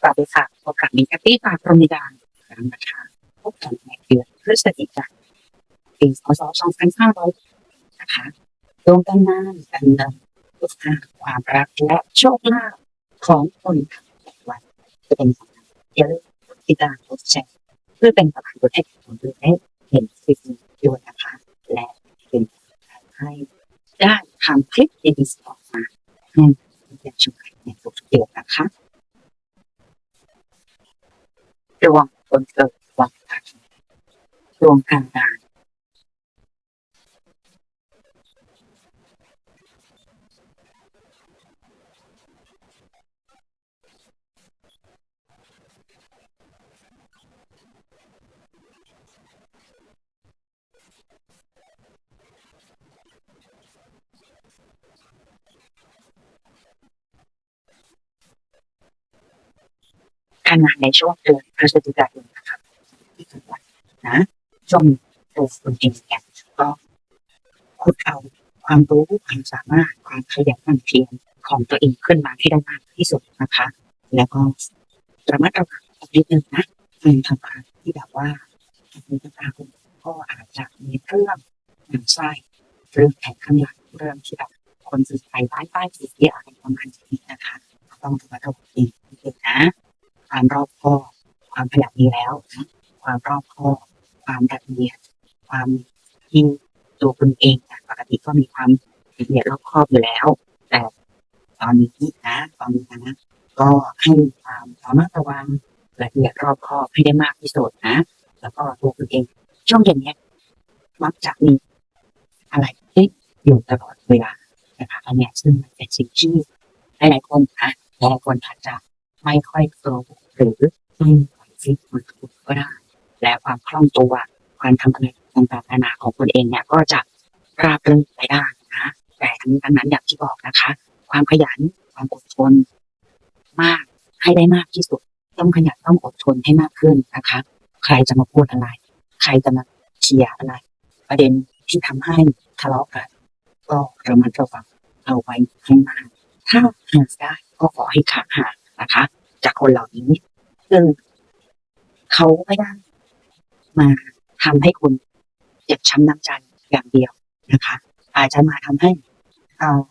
สวัสดีค่ะพบกับมินแฮปปี้ตาพรหมิดานครั้งนะคะพบกันในเดือนพฤศจิกายนปีพศ2500นะคะดวงการงานการเงินสุขภาพความรักและโชคลาภของคนทั้งวันจะเป็นอย่างไรอย่าลืมกดติดตามกดแชร์เพื่อเป็นกำลังใจให้กับคนอื่นได้เห็นคลิปนี้ด้วยนะคะ และเป็นกำลังใจให้ได้ทำคลิปดีๆออกมาให้เพื่อนๆชมกันในทุกๆเดือนนะคะ ดวงคนเกิดวันอาทิตย์ด วงการงานการงานในช่วงเดือนพฤศจิกายนนะครับที่ถึงวันนะ ช่วงตัวคุณเองเนี่ยก็คุณเอาความรู้ความสามารถความขยันหมั่นเพียรของตัวเองขึ้นมาให้ได้มากที่สุดนะคะ แล้วก็ระมัดระวังอีกนิดนึงนะการทำงานที่แบบว่ามีปัญหาคุณก็อาจจะมีเรื่องหนังไส้เรื่องแผลข้างหลังเรื่องที่แบบคนสื่อสารร้ายป้ายสีเสียอะไรประมาณนี้นะคะต้องระมัดระวังเองนิดนึงนะความรอบคอบความขยันมีแล้ว ความรอบคอบ ความละเอียดความที่งตัวคุณเองปกติก็มีความละเอียดรอบคอบอยู่แล้ว แต่ตอนนี้นะตอนนี้นะก็ให้ความระมัดระวังละเอียดรอบคอบให้ได้มากที่สุดนะ แล้วก็ตัวคุณเองช่วงเย็นเนี้ยมักจะมีอะไรที่อยู่ตลอดเวลานะคะอันเนี้ยซึ่งมันเป็นสิ่งที่หลายๆคนนะหลายคนอาจจะไม่ค่อยโปรหรือไม่ไหวฟิตมือถือก็ได้ และความคล่องตัวความทำอะไรต่างๆนานาของคนเองเนี่ยก็จะราบรื่นไปได้นะแต่ทั้งนี้ทั้งนั้นอย่างที่บอกนะคะ ความขยันความอดทนมากให้ได้มากที่สุด ต้องขยันต้องอดทนให้มากขึ้นนะคะ ใครจะมาพูดอะไร ใครจะมาเชียร์อะไร ประเด็นที่ทำให้ทะเลาะกันก็ระมัดระวังเอาไว้ให้มากถ้าหาได้ก็ขอให้ขาห่านะคะ จากคนเหล่านี้ซึ่งเขาไม่ได้ มาทำให้คุณเจ็บช้ำน้ำใจอย่างเดียวนะคะ อาจจะมาทำให้เอ่อ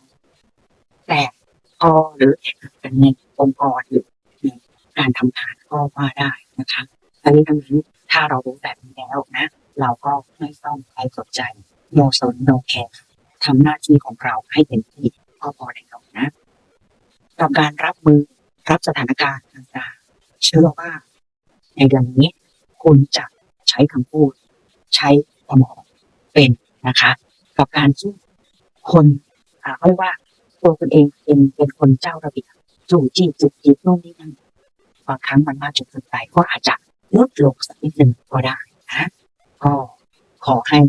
แตกคอหรือแตกหักกันในองค์กรหรือในการทำงานก็ว่าได้นะคะอันนี้ทั้งนี้ถ้าเรารู้แบบนี้แล้วนะ เราก็ไม่ต้องไปสนใจโนสนโนแคร์ทำหน้าที่ของเราให้เป็นที่ก็พอแล้วนะกับการรับมือรับสถานการณ์ต่างๆเชื่อว่าในเดือนนี้คุณจะ ใช้คำพูด ใช้สมองเป็นนะคะ กับการที่คนเขาเรียกว่าตัวคุณเองเป็นเป็นคนเจ้าระเบียบจู่จี้จุกจิกโน่นนี่นั่นบางครั้งมันมากจนเกินไปก็อาจจะลดลงสักนิดหนึ่งก็ได้นะก็ขอให้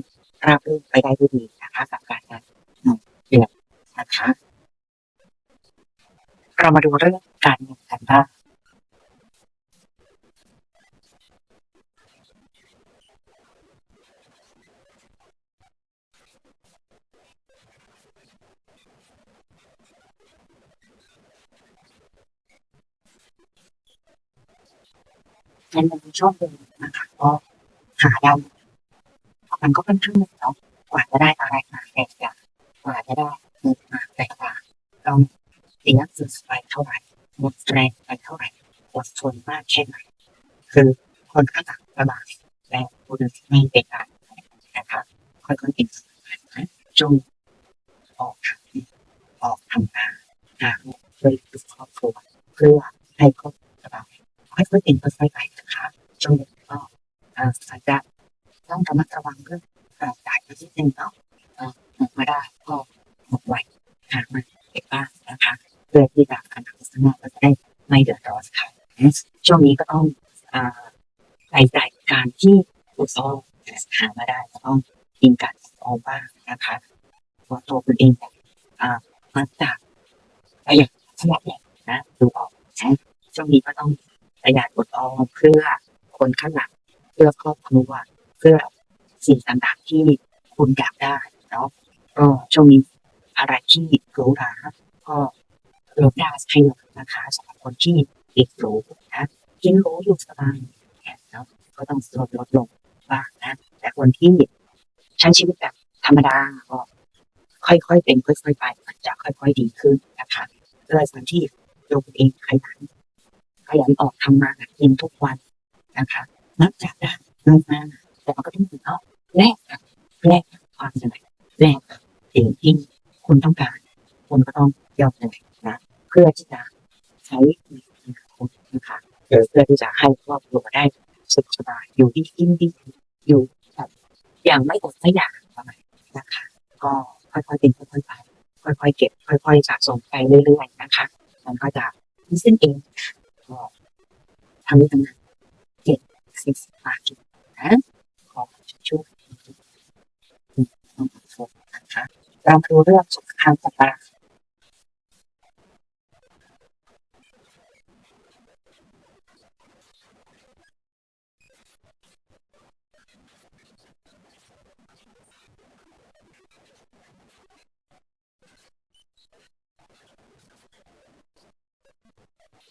ราบรื่นไปได้ด้วยดีนะคะกับการงานหนึ่งเดือนนะคะ เรามาดูเรื่องการเงินกันบ้าง ในในช่วงเดือนนะคะก็หาได้มันก็เป็นครึ่งหนึ่งเนาะกว่าจะได้อะไรมาแตกต่างกว่าจะได้เงินมาแตกต่างต้องเสียสุดไปเท่าไหร่หมดแรงไปเท่าไหร่อดทนมากแค่ไหนคือคนข้างหลังระบายและคนอื่ไม่เป็นการนะคะค่อยๆเป็นสายนะจงออกทางออกทำงานหาเงินช่วยดูครอบครัวเพื่อให้ครอบครัวสบาย ให้ค่อยเป็นค่อยๆไปนะคะจงก็เอ่ออาจจะต้องระมัดระวังเรื่องการจ่ายไปนิดนึงเนาะเอ่อหมดมาได้ก็หมดไวหามาเก็บบ้างนะคะเพื่อที่จะการทำสมองก็จะได้ไม่เดือดร้อนค่ะช่วงนี้ก็ต้องใส่ใจการที่อุตสาห์หามาได้ก็ต้องกินการออมบ้างนะคะเพราะตัวคุณเองเนี่ยอ่ามักจะประหยัดขนาดใหญ่นะดูออกช่วงนี้ก็ต้อง ประหยัดอดออมเพื่อคนข้างหลังเพื่อครอบครัวเพื่อสิ่งต่างๆที่คุณอยากได้เนาะก็ช่วงนี้อะไรที่หรูหราก็ลดได้ให้ลดนะคะสำหรับคนที่ติดหรูนะกินหรูอยู่สบายแล้วก็ต้องลดลดลงบ้างนะ แต่คนที่ใช้ชีวิตแบบธรรมดาก็ค่อยๆเป็นค่อยๆไปมันจะค่อย ๆ ดีขึ้นนะคะเลยส่วนที่ตัวเองขยัน ยันออกทำมาหากินทุกวันนะคะนับจากได้เงินมาแต่มันก็ต้องถึงเนาะแลกกับแลกกับความเหนื่อยแลกกับสิ่งที่คุณต้องการ คุณก็ต้องยอมเหนื่อยนะเพื่อที่จะใช้ในอนาคตนะคะเพื่อที่จะให้ครอบครัวได้สุขสบายอยู่ดีกินดีอยู่แบบอย่างไม่อดไม่อยากประมาณนะคะ ก็ค่อยๆเป็นค่อยๆไปค่อยๆเก็บ ค่อยๆสะสมไปเรื่อยๆนะคะ มันก็จะมีเส้นเอง ก็ทำได้ตั้งนานเก็บสิ่งสมาธินะขอช่วยน้องโฟมนะคะเรามาดูเรื่องสุขภาพกันบ้าง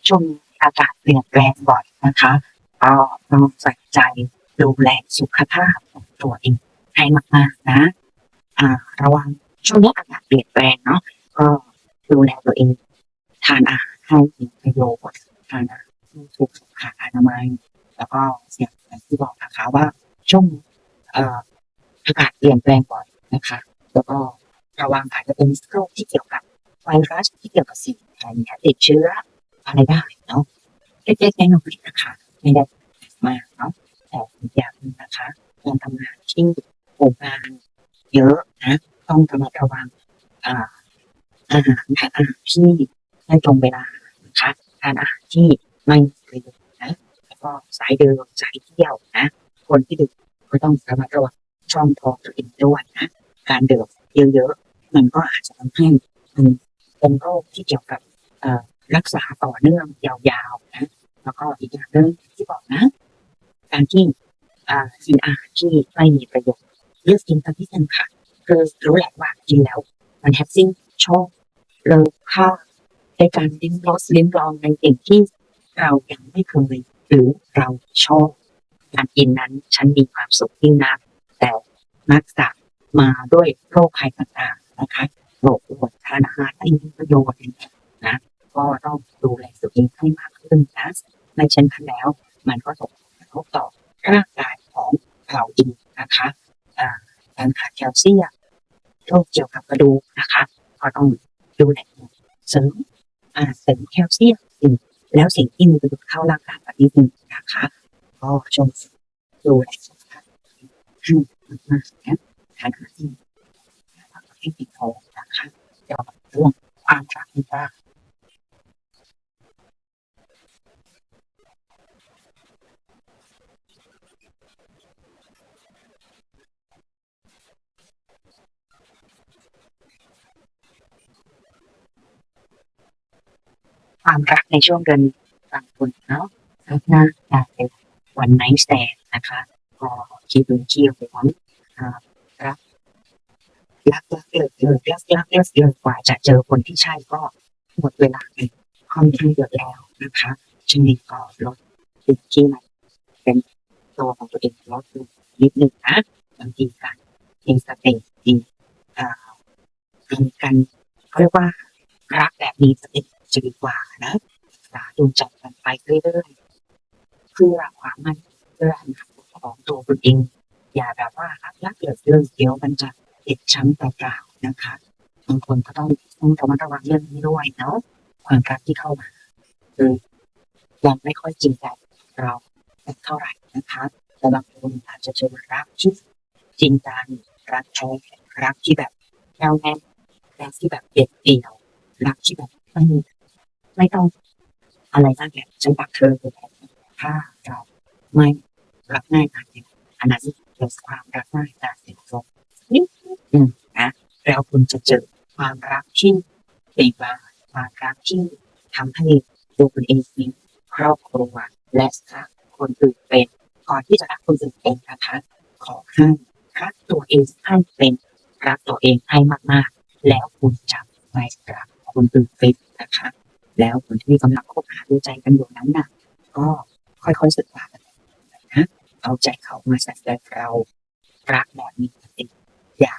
ช่วงนี้ อากาศเปลี่ยนแปลงบ่อยนะคะก็ต้องใส่ใจดูแลสุขภาพของตัวเองให้มากๆนะอ่าระวังช่วงนี้อากาศเปลี่ยนแปลงเนาะก็ดูแลตัวเอง ทานอาหารให้มีประโยชน์ทานอาหารที่ถูกสุขอนามัยแล้วก็เสียงอย่างที่บอกนะคะว่าช่วงเอ่ออากาศเปลี่ยนแปลงบ่อยนะคะ แล้วก็ระวังอาจจะเป็นโรคที่เกี่ยวกับไวรัสที่เกี่ยวกับสิ่งอะไรเนี่ยติดเชื้อ อะไรได้เนาะเล็กๆน้อยๆนะคะไม่ได้มากเนาะแต่อีกอย่างนึงนะคะการทำงานที่โรงงานเยอะนะต้องระมัดระวังอ่าอาหารทานอาหารที่ไม่ตรงเวลานะคะทานอาหารที่ไม่ประโยชน์นะแล้วก็สายเดินสายเที่ยวนะ คนที่ดื่มก็ต้องระมัดระวังช่องท้องตัวเองด้วยนะการดื่มเยอะๆมันก็อาจจะทำให้มันเป็นโรคที่เกี่ยวกับ รักษาต่อเนื่องยาวๆนะแล้วก็อีกอย่างหนึ่งที่บอกนะ การที่อ่ากินอาหารที่ไม่มีประโยชน์เลือกกินสักนิดนึงค่ะคือรู้แหละว่ากินแล้ว มันแฮปปี้ชอบเลยค่าในการลิ้มรสลิ้มลองในสิ่งที่เรายังไม่เคยหรือเราชอบการกินนั้นฉันมีความสุขยิ่งนัก แต่มักจะมาด้วยโรคภัยต่างๆนะคะโรคอ้วนทานอาหารไม่มีประโยชน์อย่างเงี้ยนะ ก็ต้องดูแลตัวเองให้มากขึ้นนะในเช่นนั้นแล้ว มันก็ส่งผลกระทบต่อร่างกายของเราเองนะคะการขาดแคลเซียมโรคเกี่ยวกับกระดูกนะคะ ก็ต้องดูแลเสริมเสริมแคลเซียมอีกแล้วสิ่งที่มีประโยชน์เข้าร่างกายแบบนี้หนึ่งนะคะก็ชมดูแลสุขภาพให้มากๆนะทานอาหารที่ให้ติดโผนะคะเกี่ยวกับเรื่องความรักนี่บ้า ความรักในช่วงเดือนบางคนเนาะก็น่าจะเป็นวันไนท์แ a นนะคะก็คิดดูเที่ยวไปพร้อมอ่ารักรักรักเลิกเลิกรักรักเลิกเลิกกว่าจะเจอคนที่ใช่ก็หมดเวลาไปค่อนข้างเยอะแล้วนะคะช่วงนี้ก็ลดสิ่งที่มันเป็นตัวของตัวเองลดลงนิดนึงนะบางทีการเองสเตจดีอ่าการการเขาเรียกว่ารักแบบนี้จะเป็น จะดีกว่านะศึกษาดูใจกันไปเรื่อยๆเพื่อความมั่นเพื่ออนาคตของตัวคุณเอง อย่าแบบว่ารักรักเลิกเลิกเดี๋ยวมันจะเจ็บช้ำเปล่าๆนะคะบางคนก็ต้องต้องระมัดระวังเรื่องนี้ด้วยเนาะความรักที่เข้ามาคือยังไม่ค่อยจริงใจเราเท่าไหร่นะคะแต่บางคนอาจจะเจอรักที่จริงจังรักแท้รักที่แบบแน่วแน่รักที่แบบเด็ดเดี่ยวรักที่แบบไม่ ไม่ต้อง อะไรตั้งแต่ฉันปักเธอเลยถ้าเราไม่รักง่ายกันเนี่ยอันนั้นเป็นความรักง่ายแต่เด็กลงนิดนึงนะแล้วคุณจะเจอความรักที่ป็นบาความรักที่ทำให้ตัวคุณเองมีครอบครัวและรักคนอื่นเป็นก่อนที่จะรักคนอื่นเป็นนะคะขอให้รักตัวเองให้เป็นรักตัวเองให้มากๆ แล้วคุณจะไม่รักคนอื่นเป็นนะคะ แล้วคนที่กำลังคบหาดูใจกันอยู่นั้นน่ะ ก็ค่อยๆศึกษากันนะเอาใจเขามาใส่ใจเรารักแบบมีสติอย่า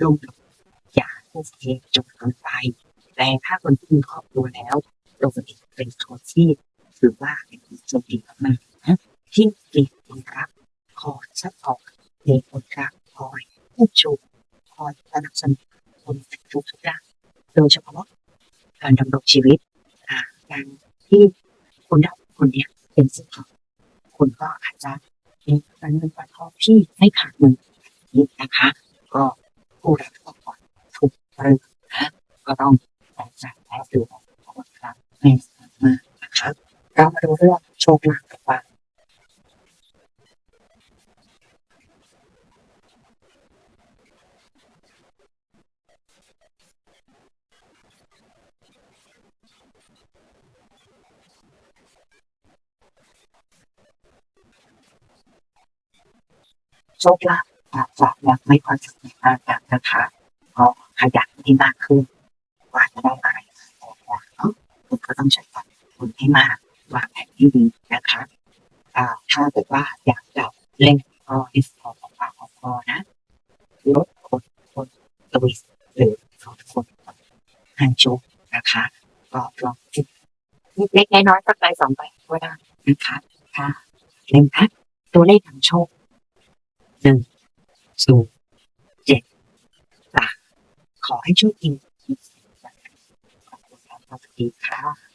ลุ่มหลงอย่าทุ่มเทจนเกินไปแต่ถ้าคนที่มีครอบครัวแล้วตัวเองเป็นคนที่ถือว่าเป็นคนโชคดีมากนะที่มีคนรักคอยซัพพอร์ตมีคนรักคอยผู้ชมคอยสนับสนุนคนทุกทุกๆด้านโดยเฉพาะการดำรงชีวิต การที่คุณได้คนเนี้ยเป็นสิ่งของคุณก็อาจจะมีการเงินปันทองที่ไม่ขาดมือนี้นะคะ ก็ผู้รับก็ก่อนทุกเรื่องนะก็ต้องแต่ใจและดูของคนรักในสมมากนะคะเรามาดูเรื่องโชคลาภกันบ้าง โชคลาภอาจะยังไม่ค่อยสำเร็จมากนักนะคะก็ขยันที่มากขึ้นกว่าจะได้อะไรออกมาเนะคุณก็ต้องใช้ความอดทนให้มากวางแผนที่ดีนะคะถ้าเกิดว่าอยากจะเล่นก็ดิสพอของปากของคอนะลดคนคนตวิสหรือสองคนให้โชคนะคะก็ลองคิดเล็กน้อยสักใบสองใบก็ได้นะคะค่ะเล่นนะตัวเลขของโชค หนึ่งศูนย์เจ็ดสามขอให้โชคดีขอบคุณครับสวัสดีค่ะ